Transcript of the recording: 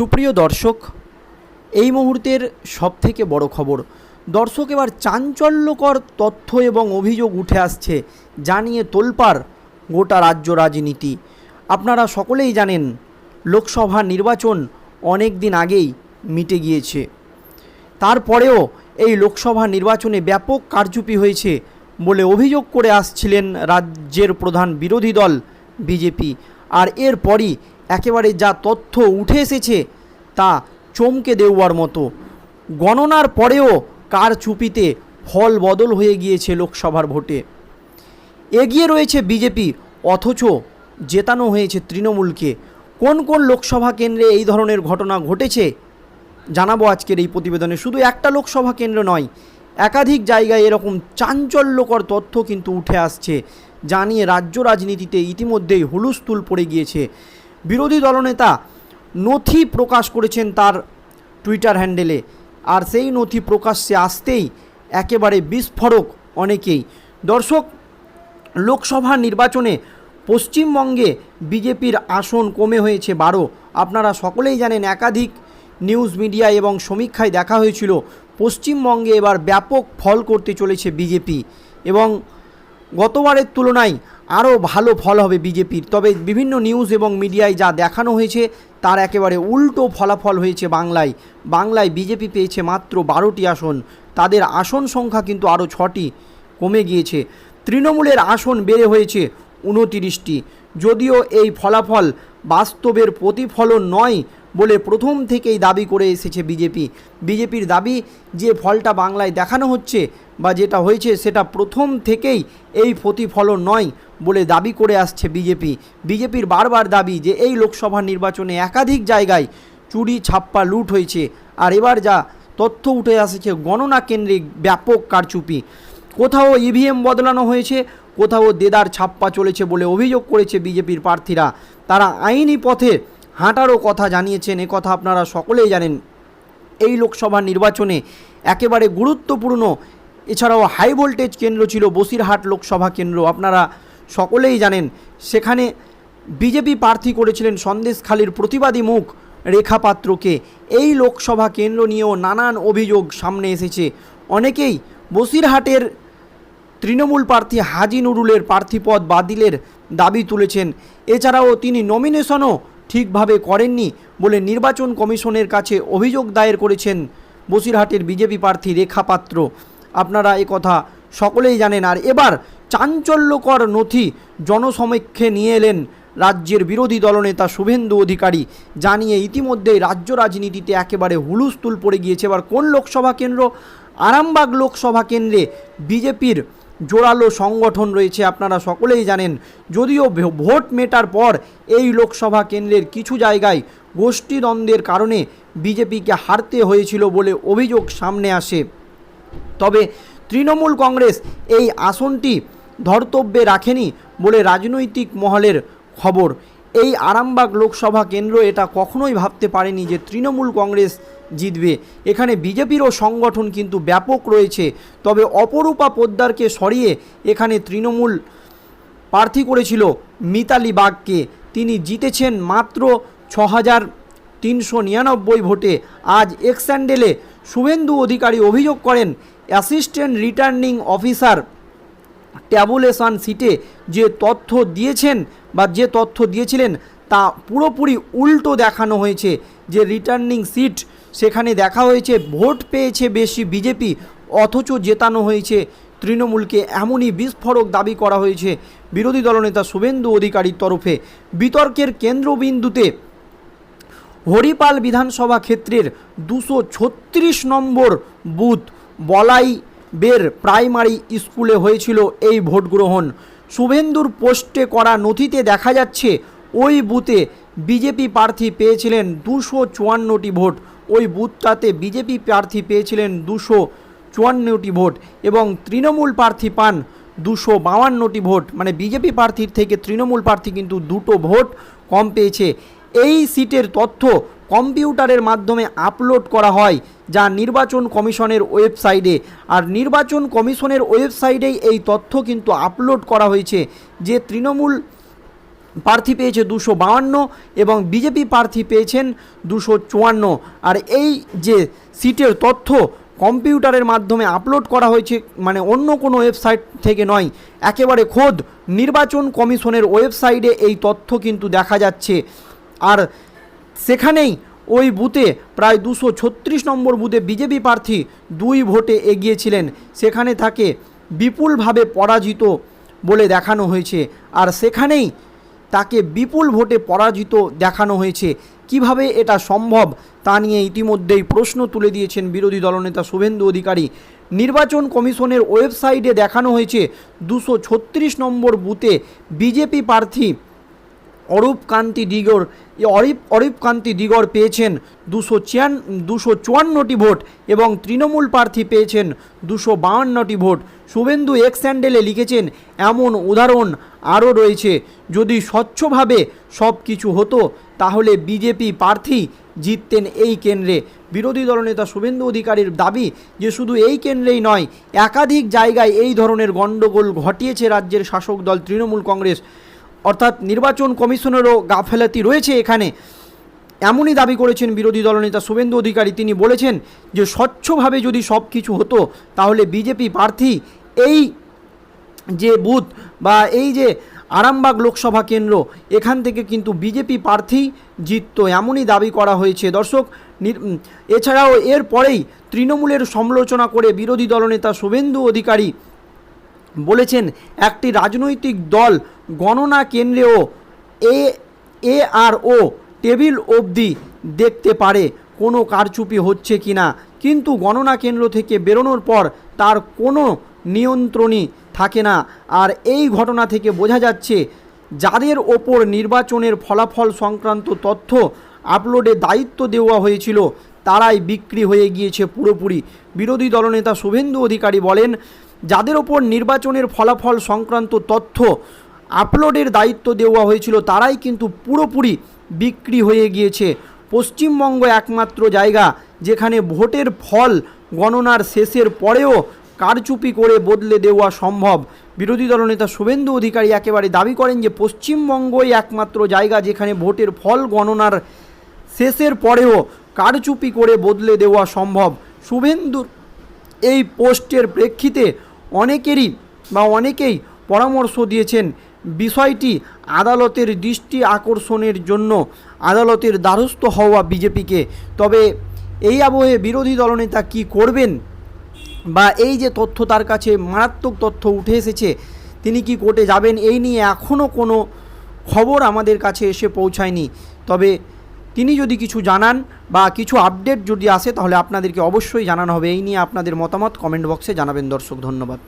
সুপ্রিয় দর্শক, এই মুহূর্তের সবথেকে বড় খবর, দর্শক এবার চাঞ্চল্যকর তথ্য এবং অভিযোগ উঠে আসছে, জানিয়ে তোলপাড় গোটা রাজ্য রাজনীতি। আপনারা সকলেই জানেন, লোকসভা নির্বাচন অনেক দিন আগেই মিটে গিয়েছে। তারপরেও এই লোকসভা নির্বাচনে ব্যাপক কারচুপি হয়েছে বলে অভিযোগ করে আসছিলেন রাজ্যের প্রধান বিরোধী দল বিজেপি। আর এরপরই একেবারে যা তথ্য উঠে এসেছে তা চমকে দেওয়ার মতো। গণনার পরেও কারচুপিতে ফল বদল হয়ে গিয়েছে লোকসভার ভোটে। এগিয়ে রয়েছে বিজেপি, অথচ জেতানো হয়েছে তৃণমূলকে। কোন কোন লোকসভা কেন্দ্রে এই ধরনের ঘটনা ঘটেছে জানাব আজকের এই প্রতিবেদনে। শুধু একটা লোকসভা কেন্দ্র নয়, একাধিক জায়গায় এরকম চাঞ্চল্যকর তথ্য কিন্তু উঠে আসছে। জানিয়ে রাজ্য রাজনীতিতে ইতিমধ্যেই হুলুস্থুল পড়ে গিয়েছে। বিরোধী দলনেতা নথি প্রকাশ করেছেন তার টুইটার হ্যান্ডেলে। আর সেই নথি প্রকাশ্যে আসতেই একেবারে বিস্ফোরক অনেকেই। দর্শক, লোকসভা নির্বাচনে পশ্চিমবঙ্গে বিজেপির আসন কমে হয়েছে বারো। আপনারা সকলেই জানেন একাধিক নিউজ মিডিয়া এবং সমীক্ষায় দেখা হয়েছিল, পশ্চিমবঙ্গে এবার ব্যাপক ফল করতে চলেছে বিজেপি। এবং গতবারের তুলনায় আরও ভালো ফল হবে বিজেপির। তবে বিভিন্ন নিউজ এবং মিডিয়ায় যা দেখানো হয়েছে, তার একেবারে উল্টো ফলাফল হয়েছে বাংলায়। বাংলায় বিজেপি পেয়েছে মাত্র বারোটি আসন। তাদের আসন সংখ্যা কিন্তু আরও ছটি কমে গিয়েছে। তৃণমূলের আসন বেড়ে হয়েছে উনতিরিশটি। যদিও এই ফলাফল বাস্তবের প্রতিফলন নয় বলে প্রথম থেকেই দাবি করে এসেছে বিজেপি। বিজেপির দাবি, যে ফলটা বাংলায় দেখানো হচ্ছে বা যেটা হয়েছে, সেটা প্রথম থেকেই এই প্রতিফলন নয়। বলে দাবি করে আসছে বিজেপি। বিজেপির বারবার দাবি যে এই লোকসভা নির্বাচনে একাধিক জায়গায় চুরি, ছাপ্পা, লুট হয়েছে। আর এবার যা তথ্য উঠে আসছে, গণনা কেন্দ্রে ব্যাপক কারচুপি। কোথাও ইভিএম বদলানো হয়েছে, কোথাও দেদার ছাপ্পা চলেছে বলে অভিযোগ করেছে বিজেপির প্রার্থীরা। তারা আইনি পথে হাঁটারও কথা জানিয়েছেন কথা আপনারা সকলেই জানেন। এই লোকসভা নির্বাচনে একেবারে গুরুত্বপূর্ণ, এছাড়াও হাই ভোল্টেজ কেন্দ্র ছিল, বসিরহাট লোকসভা কেন্দ্র। আপনারা সকলেই জানেন, সেখানে বিজেপি প্রার্থী করেছিলেন সন্দেশখালীর প্রতিবাদী মুখ রেখা পাত্রকে এই লোকসভা কেন্দ্র নিয়েও নানান অভিযোগ সামনে এসেছে। অনেকেই বসিরহাটের তৃণমূল প্রার্থী হাজি নুরুলের প্রার্থীপদ বাতিলের দাবি তুলেছেন। এছাড়াও তিনি নমিনেশনও ঠিকভাবে করেননি বলে নির্বাচন কমিশনের কাছে অভিযোগ দায়ের করেছেন বসিরহাটের বিজেপি প্রার্থী রেখা পাত্র আপনারা কথা সকলেই জানেন। আর এবার চাঞ্চল্যকর নথি জনসমক্ষে নিয়ে এলেন রাজ্যের বিরোধী দলনেতা শুভেন্দু অধিকারী। জানিয়ে ইতিমধ্যেই রাজ্য রাজনীতিতে একেবারে হুলুস্থুল পড়ে গিয়েছে। এবার কোন লোকসভা কেন্দ্র? আরামবাগ লোকসভা কেন্দ্রে বিজেপির জোরালো সংগঠন রয়েছে, আপনারা সকলেই জানেন। যদিও ভোট মেটার পর এই লোকসভা কেন্দ্রের কিছু জায়গায় গোষ্ঠীদ্বন্দ্বের কারণে বিজেপিকে হারতে হয়েছিল বলে অভিযোগ সামনে আসে। তবে তৃণমূল কংগ্রেস এই আসনটি ধর্তব্যে রাখেনি বলে রাজনৈতিক মহলের খবর। এই আরামবাগ লোকসভা কেন্দ্র এটা কখনোই ভাবতে পারেনি যে তৃণমূল কংগ্রেস জিতবে। এখানে বিজেপিরও সংগঠন কিন্তু ব্যাপক রয়েছে। তবে অপরূপা পোদ্দারকে সরিয়ে এখানে তৃণমূল প্রার্থী করেছিল মিতালি বাগকে। তিনি জিতেছেন মাত্র ছ হাজার তিনশো নিরানব্বই ভোটে। আজ এক্স্যান্ডেলে শুভেন্দু অধিকারী অভিযোগ করেন, অ্যাসিস্ট্যান্ট রিটার্নিং অফিসার ট্যাবুলেশন সিটে যে তথ্য দিয়েছেন বা যে তথ্য দিয়েছিলেন তা পুরোপুরি উল্টো দেখানো হয়েছে। যে রিটার্নিং সিট সেখানে দেখা হয়েছে, ভোট পেয়েছে বেশি বিজেপি, অথচ জেতানো হয়েছে। তৃণমূলকে এমনই বিস্ফোরক দাবি করা হয়েছে বিরোধী দলনেতা শুভেন্দু অধিকারীর তরফে। বিতর্কের কেন্দ্রবিন্দুতে হরিপাল বিধানসভা ক্ষেত্রের দুশো নম্বর বুথ বলাই বের প্রাইমারি স্কুলে হয়েছিল এই ভোট গ্রহণ শুভেন্দুর পোস্টে করা নথিতে দেখা যাচ্ছে, ওই বুথে বিজেপি প্রার্থী পেয়েছিলেন দুশো চুয়ান্নটি ভোট। ওই বুথটাতে বিজেপি প্রার্থী পেয়েছিলেন দুশো চুয়ান্নটি ভোট এবং তৃণমূল প্রার্থী পান দুশো বাউান্নটি ভোট। মানে বিজেপি প্রার্থীর থেকে তৃণমূল প্রার্থী কিন্তু দুটো ভোট কম পেয়েছে। এই সিটের তথ্য কম্পিউটারের মাধ্যমে আপলোড করা হয়, যা নির্বাচন কমিশনের ওয়েবসাইটে। আর নির্বাচন কমিশনের ওয়েবসাইটেই এই তথ্য কিন্তু আপলোড করা হয়েছে, যে তৃণমূল প্রার্থী পেয়েছে দুশো বাউান্ন এবং বিজেপি প্রার্থী পেয়েছেন দুশো চুয়ান্ন। আর এই যে সিটের তথ্য কম্পিউটারের মাধ্যমে আপলোড করা হয়েছে মানে অন্য কোনো ওয়েবসাইট থেকে নয়, একেবারে খোদ নির্বাচন কমিশনের ওয়েবসাইটে এই তথ্য কিন্তু দেখা যাচ্ছে। আর সেখানেই ওই বুথে প্রায় দুশো ছত্রিশ নম্বর বুথে বিজেপি প্রার্থী দুই ভোটে এগিয়েছিলেন। সেখানে তাকে বিপুলভাবে পরাজিত বলে দেখানো হয়েছে। আর সেখানেই তাকে বিপুল ভোটে পরাজিত দেখানো হয়েছে। কীভাবে এটা সম্ভব তা নিয়ে ইতিমধ্যেই প্রশ্ন তুলে দিয়েছেন বিরোধী দলনেতা শুভেন্দু অধিকারী। নির্বাচন কমিশনের ওয়েবসাইটে দেখানো হয়েছে দুশো নম্বর বুথে বিজেপি প্রার্থী অরূপ কান্তি দিগর অরিপ অরিপ কান্তি দিগর পেয়েছেন দুশো চিয়ান দুশো চুয়ান্নটি ভোট এবং তৃণমূল প্রার্থী পেয়েছেন দুশো বাহান্নটি ভোট। শুভেন্দু এক্স স্যান্ডেলে লিখেছেন, এমন উদাহরণ আরও রয়েছে। যদি স্বচ্ছভাবে সব কিছু হতো, তাহলে বিজেপি প্রার্থী জিততেন এই কেন্দ্রে। বিরোধী দলনেতা শুভেন্দু অধিকারীর দাবি যে, শুধু এই কেন্দ্রেই নয়, একাধিক জায়গায় এই ধরনের গণ্ডগোল ঘটিয়েছে রাজ্যের শাসক দল তৃণমূল কংগ্রেস। অর্থাৎ নির্বাচন কমিশনেরও গাফেলাতি রয়েছে এখানে। এমনই দাবি করেছেন বিরোধী দলনেতা শুভেন্দু অধিকারী। তিনি বলেছেন যে, স্বচ্ছভাবে যদি সব কিছু হতো, তাহলে বিজেপি প্রার্থী এই যে বুথ বা এই যে আরামবাগ লোকসভা কেন্দ্র, এখান থেকে কিন্তু বিজেপি প্রার্থী জিতত। এমনই দাবি করা হয়েছে। দর্শক এছাড়াও এর পরেই তৃণমূলের সমালোচনা করে বিরোধী দলনেতা শুভেন্দু অধিকারী বলেছেন, একটি রাজনৈতিক দল গণনা কেন্দ্রেও এ এ আর ও টেবিল অবধি দেখতে পারে, কোনো কারচুপি হচ্ছে কি না। কিন্তু গণনা কেন্দ্র থেকে বেরোনোর পর তার কোনো নিয়ন্ত্রণই থাকে না। আর এই ঘটনা থেকে বোঝা যাচ্ছে, যাদের ওপর নির্বাচনের ফলাফল সংক্রান্ত তথ্য আপলোডে দায়িত্ব দেওয়া হয়েছিল, তারাই বিক্রি হয়ে গিয়েছে পুরোপুরি। বিরোধী দলনেতা শুভেন্দু অধিকারী বলেন যাদের ওপর নির্বাচনের ফলাফল সংক্রান্ত তথ্য আপলোডের দায়িত্ব দেওয়া হয়েছিল, তারাই কিন্তু পুরোপুরি বিক্রি হয়ে গিয়েছে। পশ্চিমবঙ্গ একমাত্র জায়গা যেখানে ভোটের ফল গণনার শেষের পরেও কারচুপি করে বদলে দেওয়া সম্ভব। বিরোধী দলনেতা শুভেন্দু অধিকারী একেবারে দাবি করেন যে, পশ্চিমবঙ্গই একমাত্র জায়গা যেখানে ভোটের ফল গণনার শেষের পরেও কারচুপি করে বদলে দেওয়া সম্ভব। শুভেন্দুর এই পোস্টের প্রেক্ষিতে অনেকেরই বা অনেকেই পরামর্শ দিয়েছেন বিষয়টি আদালতের দৃষ্টি আকর্ষণের জন্য আদালতের দ্বারস্থ হওয়া বিজেপিকে। তবে এই আবহে বিরোধী দলনেতা কি করবেন বা এই যে তথ্য তার কাছে মারাত্মক তথ্য উঠে এসেছে, তিনি কি কোর্টে যাবেন এই নিয়ে এখনও কোনো খবর আমাদের কাছে এসে পৌঁছায়নি। তবে তিনি যদি কিছু জানান বা কিছু আপডেট যদি আসে, তাহলে আপনাদেরকে অবশ্যই জানানো হবে। এই নিয়ে আপনাদের মতামত কমেন্ট বক্সে জানাবেন দর্শক, ধন্যবাদ।